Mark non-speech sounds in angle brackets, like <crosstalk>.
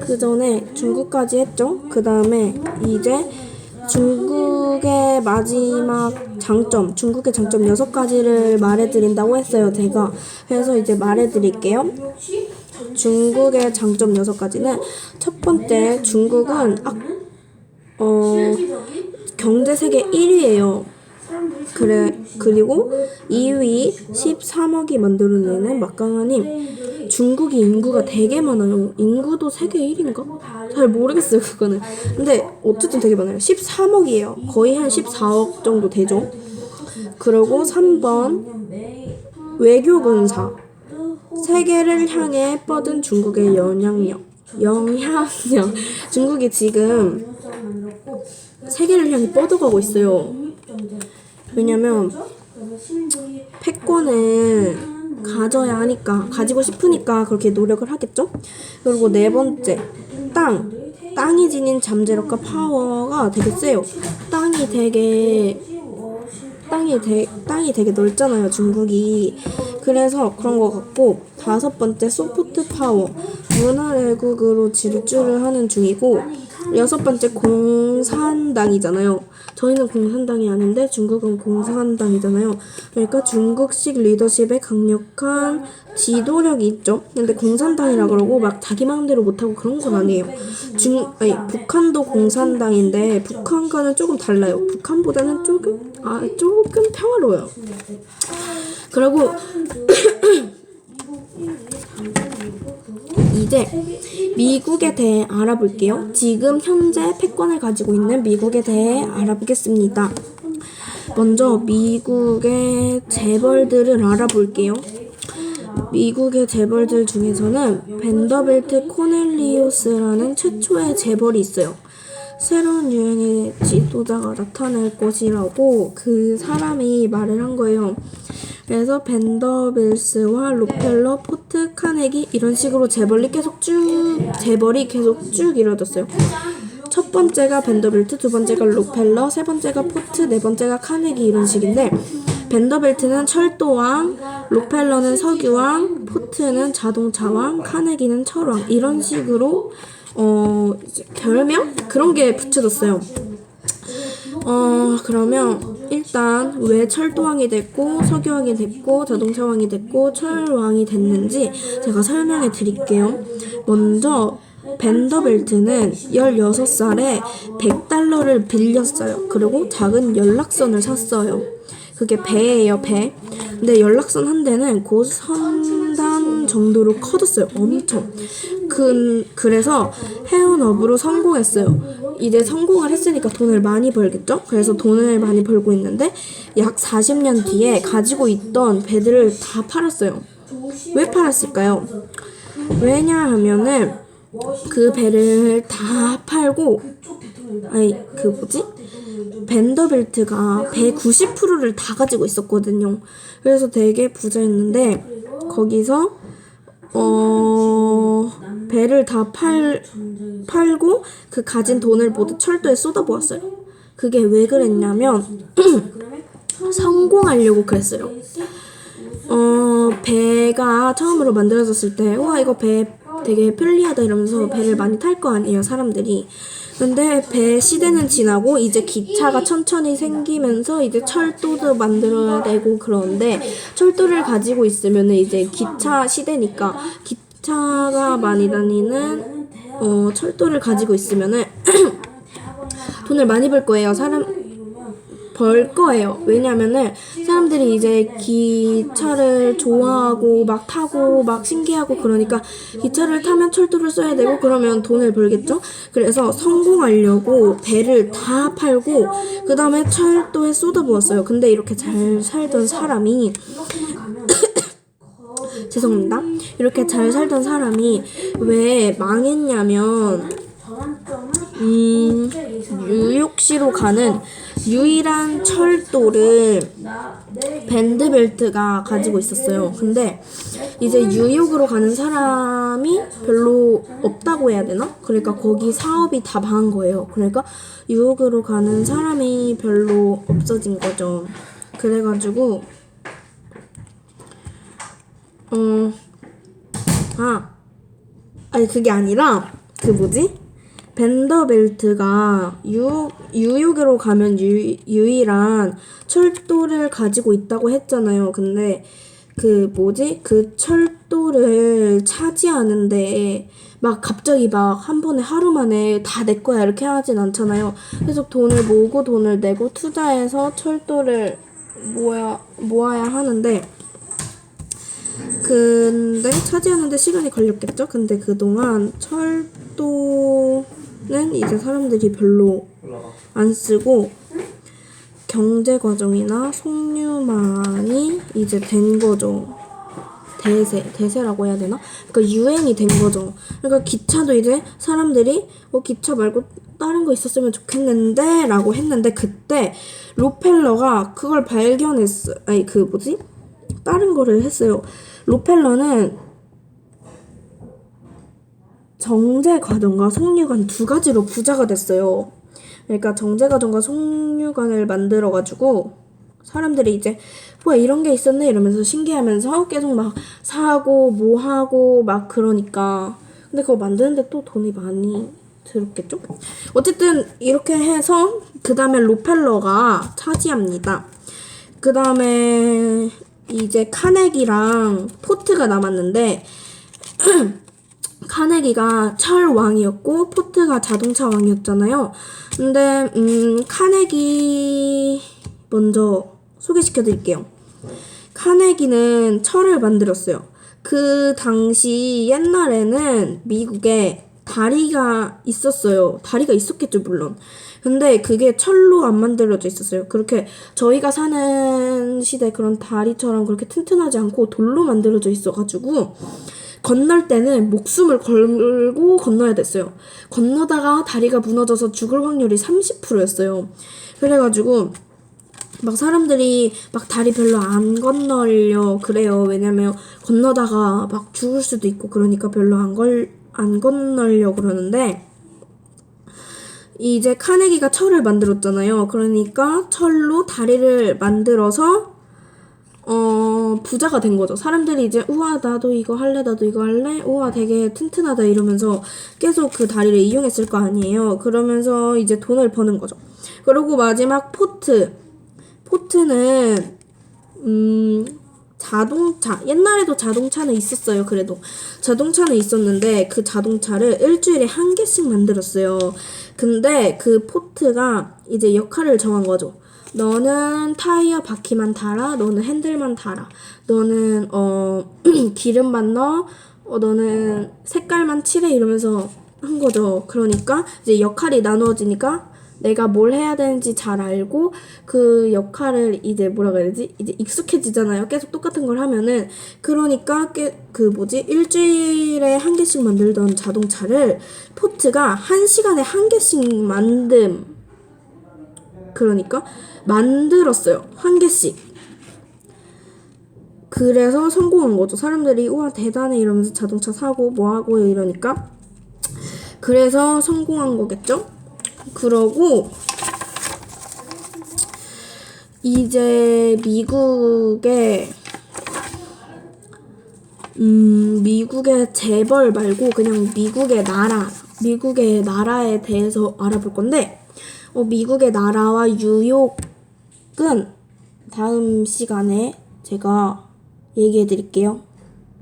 그 전에 중국까지 했죠. 그 다음에 이제 중국의 마지막 장점, 중국의 장점 여섯 가지를 말해드린다고 했어요. 제가 그래서 이제 말해드릴게요. 중국의 장점 여섯 가지는 첫 번째 중국은 악, 어, 경제 세계 1위예요. 그래 그리고 2위 13억이 만들어내는 막강하님 중국이 인구가 되게 많아요. 인구도 세계 1위인가? 잘 모르겠어요 그거는. 근데 어쨌든 되게 많아요. 13억이에요. 거의 한 14억 정도 되죠. 그리고 3번 외교군사 세계를 향해 뻗은 중국의 영향력 영향력 중국이 지금 세계를 향해 뻗어가고 있어요. 왜냐면 패권을 가져야 하니까 가지고 싶으니까 그렇게 노력을 하겠죠. 그리고 네 번째 땅 땅이 지닌 잠재력과 파워가 되게 세요. 땅이 되게 땅이 되, 땅이 되게 넓잖아요 중국이 그래서 그런 것 같고 다섯 번째 소프트 파워 문화 외국으로 질주를 하는 중이고 여섯 번째 공산당이잖아요 저희는 공산당이 아닌데 중국은 공산당이잖아요. 그러니까 중국식 리더십에 강력한 지도력이 있죠. 근데 공산당이라 그러고 막 자기 마음대로 못하고 그런 건 아니에요. 중 아니 북한도 공산당인데 북한과는 조금 달라요. 북한보다는 조금 아 조금 평화로워요. 그리고 이제 미국에 대해 알아볼게요. 지금 현재 패권을 가지고 있는 미국에 대해 알아보겠습니다. 먼저 미국의 재벌들을 알아볼게요. 미국의 재벌들 중에서는 벤더빌트 코넬리우스라는 최초의 재벌이 있어요. 새로운 유행의 지도자가 나타날 것이라고 그 사람이 말을 한 거예요. 그래서 벤더빌스와 로펠러, 포트, 카네기 이런 식으로 재벌이 계속 쭉 재벌이 계속 쭉 이루어졌어요. 첫 번째가 벤더빌트, 두 번째가 로펠러, 세 번째가 포트, 네 번째가 카네기 이런 식인데 벤더빌트는 철도왕, 로펠러는 석유왕, 포트는 자동차왕, 카네기는 철왕 이런 식으로 어 별명 그런 게 붙여졌어요. 어 그러면 일단 왜 철도왕이 됐고 석유왕이 됐고 자동차왕이 됐고 철왕이 됐는지 제가 설명해 드릴게요. 먼저 벤더벨트는 16살에 100달러를 빌렸어요. 그리고 작은 연락선을 샀어요. 그게 배예요, 배. 근데 연락선 한 대는 곧 선단 정도로 커졌어요. 엄청. 그, 그래서 해운업으로 성공했어요. 이제 성공을 했으니까 돈을 많이 벌겠죠? 그래서 돈을 많이 벌고 있는데 약 40년 뒤에 가지고 있던 배들을 다 팔았어요. 왜 팔았을까요? 왜냐하면은 그 배를 다 팔고 아니 그 뭐지? 벤더빌트가 배 90%를 다 가지고 있었거든요. 그래서 되게 부자였는데 거기서 어 배를 다 팔 팔고 그 가진 돈을 모두 철도에 쏟아부었어요. 그게 왜 그랬냐면 <clears throat> 성공하려고 그랬어요. 어, 배가 처음으로 만들어졌을 때, 와, 이거 배 되게 편리하다 이러면서 배를 많이 탈 거 아니에요, 사람들이. 근데 배 시대는 지나고 이제 기차가 천천히 생기면서 이제 철도도 만들어야 되고 그러는데 철도를 가지고 있으면은 이제 기차 시대니까 기차가 많이 다니는 어, 철도를 가지고 있으면은 <clears throat> 돈을 많이 벌 거예요. 사람 벌 거예요. 왜냐면은 사람들이 이제 기차를 좋아하고 막 타고 막 신기하고 그러니까 기차를 타면 철도를 써야 되고 그러면 돈을 벌겠죠. 그래서 성공하려고 배를 다 팔고 그 다음에 철도에 쏟아부었어요. 근데 이렇게 잘 살던 사람이 <coughs> 죄송합니다. 이렇게 잘 살던 사람이 왜 망했냐면 음, 뉴욕시로 가는 유일한 철도를 밴드벨트가 가지고 있었어요. 근데 이제 뉴욕으로 가는 사람이 별로 없다고 해야 되나? 그러니까 거기 사업이 다 망한 거예요. 그러니까 뉴욕으로 가는 사람이 별로 없어진 거죠. 그래가지고 어, 아, 아니 그게 아니라 그 뭐지? 벤더벨트가 유, 뉴욕으로 가면 유, 유일한 철도를 가지고 있다고 했잖아요. 근데 그 뭐지? 그 철도를 차지하는데 막 갑자기 막 한 번에 하루 만에 다 내 거야 이렇게 하진 않잖아요. 계속 돈을 모으고 돈을 내고 투자해서 철도를 모아 모아야 하는데 근데 차지하는데 시간이 걸렸겠죠? 근데 그동안 철도 는 이제 사람들이 별로 안 쓰고 경제 과정이나 송유망이 이제 된 거죠. 대세, 대세라고 해야 되나? 그러니까 유행이 된 거죠. 그러니까 기차도 이제 사람들이 어 기차 말고 다른 거 있었으면 좋겠는데 라고 했는데 그때 로펠러가 그걸 발견했어. 아니 그 뭐지? 다른 거를 했어요. 로펠러는 정제 과정과 송유관 두 가지로 부자가 됐어요. 그러니까 정제 과정과 송유관을 만들어 가지고 사람들이 이제 뭐 이런 게 있었네 이러면서 신기하면서 계속 막 사고 뭐 하고 막 그러니까 근데 그거 만드는데 또 돈이 많이 들었겠죠? 어쨌든 이렇게 해서 그 다음에 로펠러가 차지합니다. 그 다음에 이제 카네기랑 포트가 남았는데 <clears throat> 카네기가 철 왕이었고 포트가 자동차 왕이었잖아요. 근데 음 카네기 먼저 소개시켜 드릴게요. 카네기는 철을 만들었어요. 그 당시 옛날에는 미국에 다리가 있었어요. 다리가 있었겠죠, 물론. 근데 그게 철로 안 만들어져 있었어요. 그렇게 저희가 사는 시대 그런 다리처럼 그렇게 튼튼하지 않고 돌로 만들어져 있어가지고 건널 때는 목숨을 걸고 건너야 됐어요. 건너다가 다리가 무너져서 죽을 확률이 30%였어요. 그래가지고 막 사람들이 막 다리 별로 안 건너려 그래요. 왜냐면 건너다가 막 죽을 수도 있고 그러니까 별로 안 걸, 안 건너려 그러는데 이제 카네기가 철을 만들었잖아요. 그러니까 철로 다리를 만들어서 어 부자가 된 거죠. 사람들이 이제 우와 나도 이거 할래 나도 이거 할래 우와 되게 튼튼하다 이러면서 계속 그 다리를 이용했을 거 아니에요. 그러면서 이제 돈을 버는 거죠. 그리고 마지막 포트 포트는 음 자동차 옛날에도 자동차는 있었어요. 그래도 자동차는 있었는데 그 자동차를 일주일에 한 개씩 만들었어요. 근데 그 포트가 이제 역할을 정한 거죠. 너는 타이어 바퀴만 달아, 너는 핸들만 달아, 너는 어 <clears throat> 기름만 넣어, 어 너는 색깔만 칠해 이러면서 한 거죠. 그러니까 이제 역할이 나누어지니까 내가 뭘 해야 되는지 잘 알고 그 역할을 이제 뭐라 그래야 되지? 이제 익숙해지잖아요. 계속 똑같은 걸 하면은 그러니까 깨, 그 뭐지? 일주일에 한 개씩 만들던 자동차를 포트가 한 시간에 한 개씩 만듦. 그러니까 만들었어요. 한 개씩. 그래서 성공한 거죠. 사람들이 우와 대단해 이러면서 자동차 사고 뭐 하고 이러니까 그래서 성공한 거겠죠? 그러고 이제 미국의 음 미국의 재벌 말고 그냥 미국의 나라 미국의 나라에 대해서 알아볼 건데 어, 미국의 나라와 뉴욕은 다음 시간에 제가 얘기해 드릴게요.